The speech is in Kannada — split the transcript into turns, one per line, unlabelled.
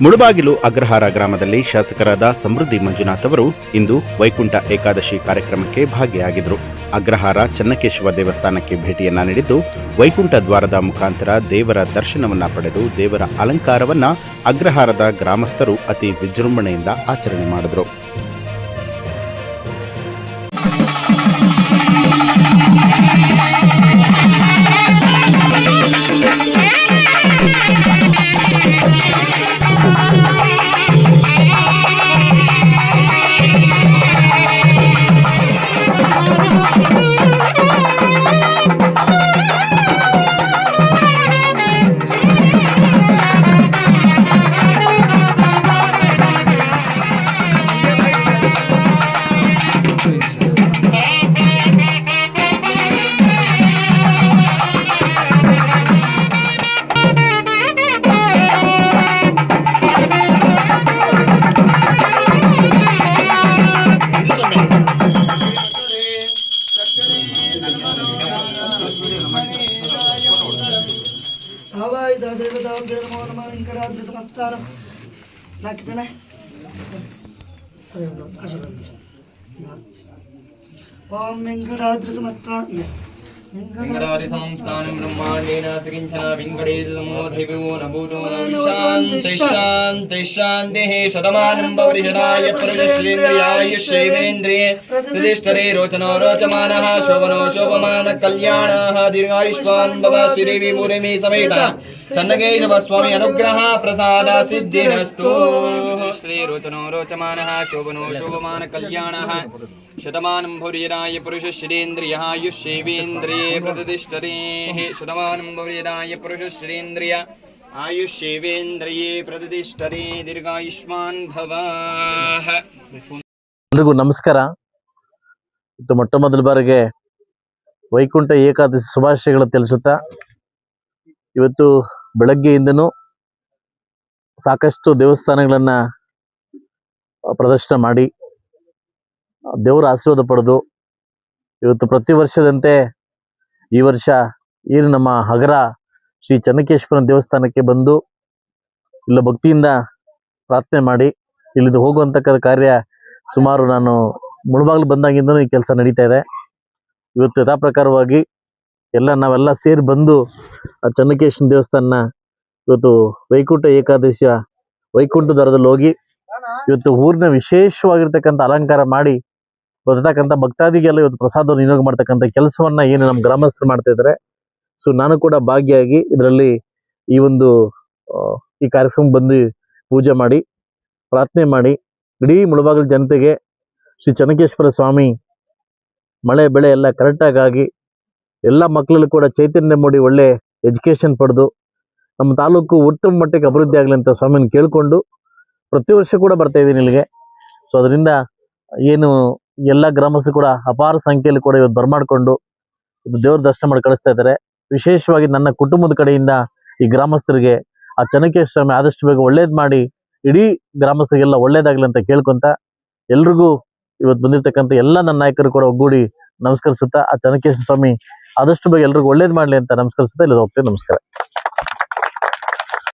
ಮುಳುಬಾಗಿಲು ಅಗ್ರಹಾರ ಗ್ರಾಮದಲ್ಲಿ ಶಾಸಕರಾದ ಸಮೃದ್ಧಿ ಮಂಜುನಾಥ್ ಅವರು ಇಂದು ವೈಕುಂಠ ಏಕಾದಶಿ ಕಾರ್ಯಕ್ರಮಕ್ಕೆ ಭಾಗಿಯಾಗಿದ್ದರು. ಅಗ್ರಹಾರ ಚನ್ನಕೇಶವ ದೇವಸ್ಥಾನಕ್ಕೆ ಭೇಟಿಯನ್ನ ನೀಡಿದ್ದು, ವೈಕುಂಠ ದ್ವಾರದ ಮುಖಾಂತರ ದೇವರ ದರ್ಶನವನ್ನ ಪಡೆದು ದೇವರ ಅಲಂಕಾರವನ್ನ ಅಗ್ರಹಾರದ ಗ್ರಾಮಸ್ಥರು ಅತಿ ವಿಜೃಂಭಣೆಯಿಂದ ಆಚರಣೆ ಮಾಡಿದರು.
భావాయుధ దేవతాం జయనమో నమ వెంకటాద్రి సమస్తానం నాకు ఇట్టనే ఓం వెంకటాద్రి సమస్తానం वेङ्कटादि संस्थानं ब्रह्माण्डेन किंचन रोचनो रोचमानः शोभनो कल्याणः दीर्घायुष्मान् भव समेत अनुग्रह प्रसाद सिद्धिरस्तु श्री रोचनो रोचमानः शोभनो शोभमान कल्याणः शतमानं भूरिजनाय पुरुषश्रीन्द्रियः युष्यैवेन्द्रिये प्रतिष्ठरेः सुतमानं भवेदाय पुरुषश्रेन्द्रिय। आयुष्येवेन्द्रिये प्रतिष्ठरे ದೀರ್ಘಾಯುಷ್ಮಾನ್ ಭವಾಹ
ಎಲ್ರಿಗೂ ನಮಸ್ಕಾರ. ಇದು ಮೊಟ್ಟ ಮೊದಲ ಬಾರಿಗೆ ವೈಕುಂಠ ಏಕಾದಶಿ ಶುಭಾಶಯಗಳು ತಿಳಿಸುತ್ತಾ, ಇವತ್ತು ಬೆಳಗ್ಗೆಯಿಂದನೂ ಸಾಕಷ್ಟು ದೇವಸ್ಥಾನಗಳನ್ನು ಪ್ರದರ್ಶನ ಮಾಡಿ, ದೇವರ ಆಶೀರ್ವಾದ ಪಡೆದು, ಇವತ್ತು ಪ್ರತಿ ವರ್ಷದಂತೆ ಈ ವರ್ಷ ಏನು ನಮ್ಮ ಹಗರ ಶ್ರೀ ಚನ್ನಕೇಶ್ವರನ ದೇವಸ್ಥಾನಕ್ಕೆ ಬಂದು ಇಲ್ಲ ಭಕ್ತಿಯಿಂದ ಪ್ರಾರ್ಥನೆ ಮಾಡಿ ಇಲ್ಲಿದ್ದು ಹೋಗುವಂತಕ್ಕಂಥ ಕಾರ್ಯ ಸುಮಾರು ನಾನು ಮುಳುಬಾಗ್ಲು ಬಂದಾಗಿಂದನೂ ಈ ಕೆಲಸ ನಡೀತಾ ಇದೆ. ಇವತ್ತು ಯಥಾ ಪ್ರಕಾರವಾಗಿ ಎಲ್ಲ ನಾವೆಲ್ಲ ಸೇರಿ ಬಂದು ಆ ಚನ್ನಕೇಶ್ವರ ದೇವಸ್ಥಾನ ಇವತ್ತು ವೈಕುಂಠ ಏಕಾದಶಿಯ ವೈಕುಂಠ ದರದಲ್ಲಿ ಹೋಗಿ ಇವತ್ತು ಊರಿನ ವಿಶೇಷವಾಗಿರ್ತಕ್ಕಂಥ ಅಲಂಕಾರ ಮಾಡಿ ಬರ್ತಕ್ಕಂಥ ಭಕ್ತಾದಿಗೆಲ್ಲ ಇವತ್ತು ಪ್ರಸಾದ ನಿಯೋಗ ಮಾಡ್ತಕ್ಕಂಥ ಕೆಲಸವನ್ನ ಏನು ನಮ್ಮ ಗ್ರಾಮಸ್ಥರು ಮಾಡ್ತಾ ಇದ್ದಾರೆ. ಸೊ ನಾನು ಕೂಡ ಭಾಗಿಯಾಗಿ ಇದರಲ್ಲಿ ಈ ಒಂದು ಈ ಕಾರ್ಯಕ್ರಮ ಬಂದು ಪೂಜೆ ಮಾಡಿ, ಪ್ರಾರ್ಥನೆ ಮಾಡಿ, ಇಡೀ ಮುಳಬಾಗಿಲು ಜನತೆಗೆ ಶ್ರೀ ಚನಕೇಶ್ವರ ಸ್ವಾಮಿ ಮಳೆ ಬೆಳೆ ಎಲ್ಲ ಕರೆಕ್ಟಾಗಿ ಎಲ್ಲ ಮಕ್ಕಳಲ್ಲೂ ಕೂಡ ಚೈತನ್ಯ ಮೂಡಿ ಒಳ್ಳೆ ಎಜುಕೇಶನ್ ಪಡೆದು ನಮ್ಮ ತಾಲೂಕು ಉತ್ತಮ ಮಟ್ಟಕ್ಕೆ ಅಭಿವೃದ್ಧಿ ಆಗಲಿ ಅಂತ ಸ್ವಾಮಿನ ಕೇಳಿಕೊಂಡು ಪ್ರತಿ ವರ್ಷ ಕೂಡ ಬರ್ತಾ ಇದ್ದೀನಿ ಇಲ್ಲಿಗೆ. ಸೊ ಅದರಿಂದ ಏನು ಎಲ್ಲ ಗ್ರಾಮಸ್ಥರು ಕೂಡ ಅಪಾರ ಸಂಖ್ಯೆಯಲ್ಲಿ ಕೂಡ ಇವತ್ತು ಬರ್ಮಾಡ್ಕೊಂಡು ದೇವ್ರ ದರ್ಶನ ಮಾಡಿ ಕಳಿಸ್ತಾ ಇದ್ದಾರೆ. ವಿಶೇಷವಾಗಿ ನನ್ನ ಕುಟುಂಬದ ಕಡೆಯಿಂದ ಈ ಗ್ರಾಮಸ್ಥರಿಗೆ ಆ ಚನಕೇಶ್ ಸ್ವಾಮಿ ಆದಷ್ಟು ಬೇಗ ಒಳ್ಳೇದು ಮಾಡಿ, ಇಡೀ ಗ್ರಾಮಸ್ಥರಿಗೆಲ್ಲ ಒಳ್ಳೇದಾಗಲಿ ಅಂತ ಕೇಳ್ಕೊಂತ ಎಲ್ರಿಗೂ ಇವತ್ತು ಬಂದಿರತಕ್ಕಂಥ ಎಲ್ಲ ನನ್ನ ನಾಯಕರು ಕೂಡ ಒಗ್ಗೂಡಿ ನಮಸ್ಕರಿಸುತ್ತಾ ಆ ಚನ್ನಕೇಶ್ವರ ಸ್ವಾಮಿ ಆದಷ್ಟು ಬೇಗ ಎಲ್ರಿಗೂ ಒಳ್ಳೇದು ಮಾಡ್ಲಿ ಅಂತ ನಮಸ್ಕರಿಸುತ್ತಾ ಇಲ್ಲಿ ಹೋಗ್ತೇವೆ ನಮಸ್ಕಾರ.